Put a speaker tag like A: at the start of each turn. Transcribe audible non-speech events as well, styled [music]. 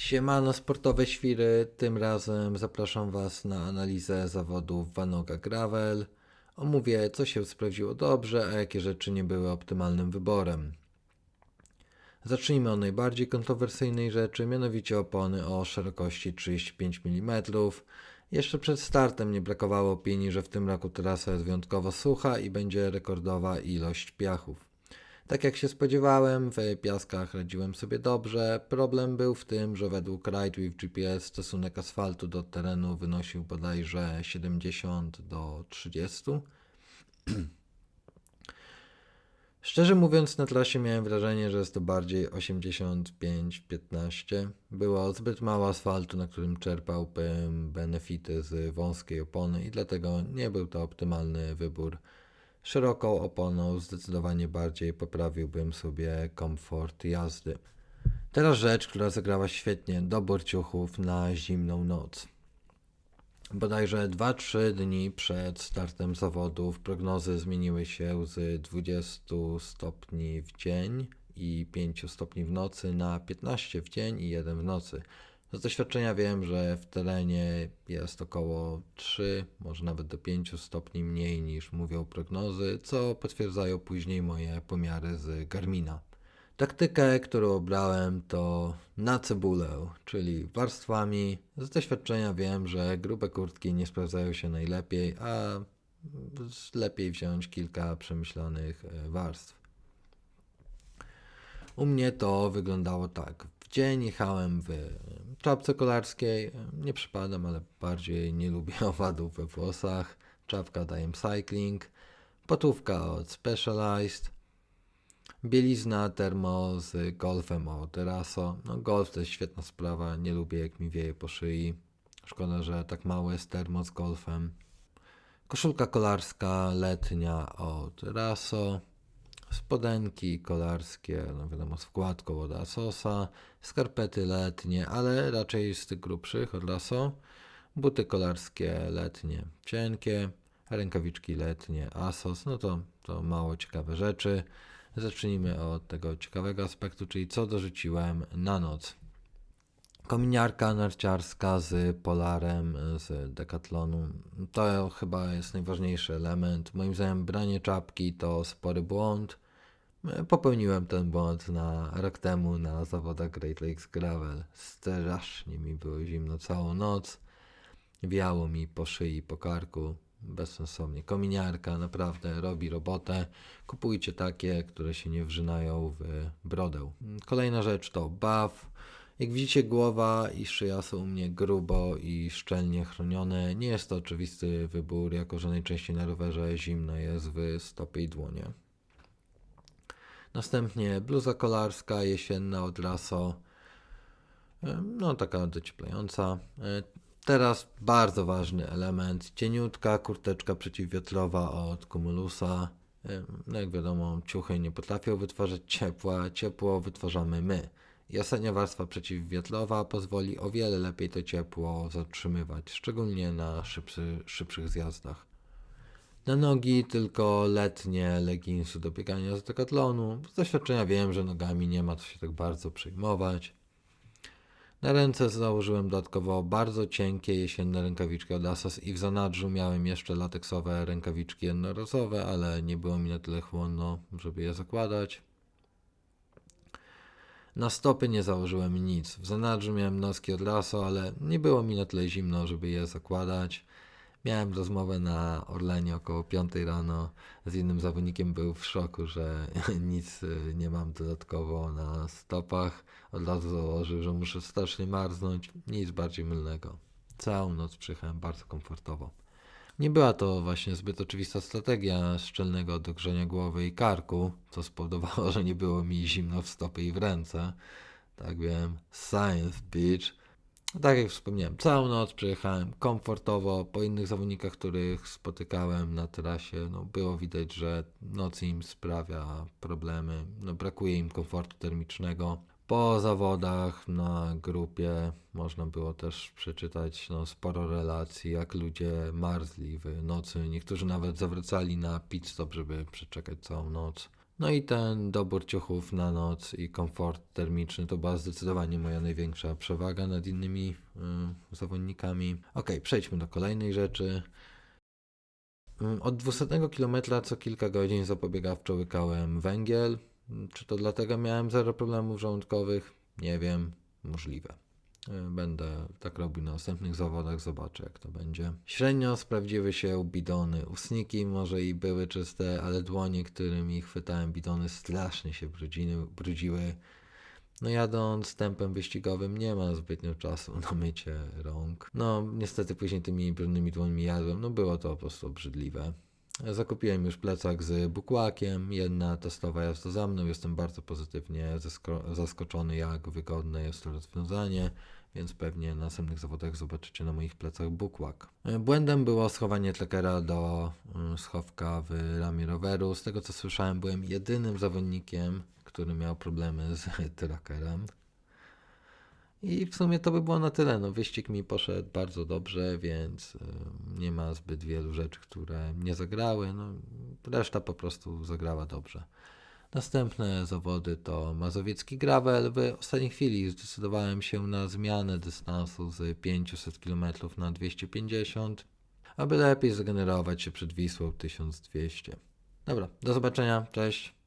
A: Siemano sportowe świry, tym razem zapraszam Was na analizę zawodów Vanoga Gravel. Omówię co się sprawdziło dobrze, a jakie rzeczy nie były optymalnym wyborem. Zacznijmy od najbardziej kontrowersyjnej rzeczy, mianowicie opony o szerokości 35 mm. Jeszcze przed startem nie brakowało opinii, że w tym roku trasa jest wyjątkowo sucha i będzie rekordowa ilość piachów. Tak jak się spodziewałem, w piaskach radziłem sobie dobrze. Problem był w tym, że według Ride with GPS stosunek asfaltu do terenu wynosił bodajże 70 do 30. [clears throat] Szczerze mówiąc, na trasie miałem wrażenie, że jest to bardziej 85-15. Było zbyt mało asfaltu, na którym czerpałbym benefity z wąskiej opony i dlatego nie był to optymalny wybór. Szeroką oponą zdecydowanie bardziej poprawiłbym sobie komfort jazdy. Teraz rzecz, która zagrała świetnie, dobór ciuchów na zimną noc. Bodajże 2-3 dni przed startem zawodów prognozy zmieniły się z 20 stopni w dzień i 5 stopni w nocy na 15 w dzień i 1 w nocy. Z doświadczenia wiem, że w terenie jest około 3, może nawet do 5 stopni mniej niż mówią prognozy, co potwierdzają później moje pomiary z Garmina. Taktykę, którą obrałem to na cebulę, czyli warstwami. Z doświadczenia wiem, że grube kurtki nie sprawdzają się najlepiej, a lepiej wziąć kilka przemyślanych e, warstw. U mnie to wyglądało tak. W dzień jechałem w czapce kolarskiej. Nie przypadam, ale bardziej nie lubię [laughs] owadów we włosach. Czapka dajem cycling. Potówka od Specialized. Bielizna termo z golfem od Eraso. No golf to jest świetna sprawa. Nie lubię jak mi wieje po szyi. Szkoda, że tak mało jest termo z golfem. Koszulka kolarska letnia od Raso spodenki kolarskie, no wiadomo, z wkładką od Asosa, skarpety letnie, ale raczej z tych grubszych od Lasso, buty kolarskie letnie, cienkie, rękawiczki letnie Asos, no to, to mało ciekawe rzeczy. Zacznijmy od tego ciekawego aspektu, czyli co dorzuciłem na noc. Kominiarka narciarska z Polarem z Decathlonu. To chyba jest najważniejszy element. Moim zdaniem branie czapki to spory błąd. Popełniłem ten błąd na rok temu na zawodach Great Lakes Gravel. Strasznie mi było zimno całą noc. Wiało mi po szyi, po karku. Bezsensownie. Kominiarka naprawdę robi robotę. Kupujcie takie, które się nie wrzynają w brodę. Kolejna rzecz to buff. Jak widzicie, głowa i szyja są u mnie grubo i szczelnie chronione. Nie jest to oczywisty wybór, jako że najczęściej na rowerze zimno jest w stopie i dłonie. Następnie bluza kolarska jesienna od Lasso. No, taka docieplająca. E, teraz bardzo ważny element. Cieniutka kurteczka przeciwwiatrowa od Cumulusa. No jak wiadomo, ciuchy nie potrafią wytwarzać ciepła. Ciepło wytwarzamy my. Jasenia warstwa przeciwwiatrowa pozwoli o wiele lepiej to ciepło zatrzymywać, szczególnie na szybszy, szybszych zjazdach. Na nogi tylko letnie leginsy do biegania z decathlonu. Z doświadczenia wiem, że nogami nie ma co się tak bardzo przejmować. Na ręce założyłem dodatkowo bardzo cienkie jesienne rękawiczki od Asos i w zanadrzu miałem jeszcze lateksowe rękawiczki jednorazowe, ale nie było mi na tyle chłonno, żeby je zakładać. Na stopy nie założyłem nic. W zanadrzu miałem noski od lasu, ale nie było mi na tyle zimno, żeby je zakładać. Miałem rozmowę na Orlenie około 5 rano z innym zawodnikiem. Był w szoku, że [laughs] nic y, nie mam dodatkowo na stopach. Od razu założył, że muszę strasznie marznąć. Nic bardziej mylnego. Całą noc przyjechałem bardzo komfortowo. Nie była to właśnie zbyt oczywista strategia szczelnego dogrzenia głowy i karku, co spowodowało, że nie było mi zimno w stopy i w ręce. Tak wiem, science bitch. Tak jak wspomniałem, całą noc przejechałem komfortowo. Po innych zawodnikach, których spotykałem na trasie, no było widać, że noc im sprawia problemy. No, brakuje im komfortu termicznego. Po zawodach na grupie można było też przeczytać no, sporo relacji, jak ludzie marzli w nocy. Niektórzy nawet zawracali na pit stop, żeby przeczekać całą noc. No i ten dobór ciuchów na noc i komfort termiczny to była zdecydowanie moja największa przewaga nad innymi y, zawodnikami. Ok, przejdźmy do kolejnej rzeczy. Mm, Od 200 km co kilka godzin zapobiegawczo łykałem węgiel. Czy to dlatego miałem zero problemów żołądkowych? Nie wiem, możliwe. Y, Będę tak robił na następnych zawodach, zobaczę jak to będzie. Średnio sprawdziły się bidony. Ustniki może i były czyste, ale dłonie, którymi chwytałem bidony strasznie się brudziny, brudziły. No jadąc tempem wyścigowym nie ma zbytnio czasu na mycie rąk. No niestety później tymi brudnymi dłońmi jadłem, no było to po prostu obrzydliwe. Zakupiłem już plecak z bukłakiem, jedna testowa jazda za mną, jestem bardzo pozytywnie zaskoczony jak wygodne jest to rozwiązanie, więc pewnie na następnych zawodach zobaczycie na moich plecach bukłak. E, Błędem było schowanie trackera do mm, schowka w ramię roweru. Z tego co słyszałem byłem jedynym zawodnikiem, który miał problemy z [laughs] trackerem. I w sumie to by było na tyle. No, wyścig mi poszedł bardzo dobrze, więc y, nie ma zbyt wielu rzeczy, które nie zagrały. No, reszta po prostu zagrała dobrze. Następne zawody to Mazowiecki Gravel. W ostatniej chwili zdecydowałem się na zmianę dystansu z 500 km na 250, aby lepiej zregenerować się przed Wisłą 1200. Dobra, do zobaczenia, cześć.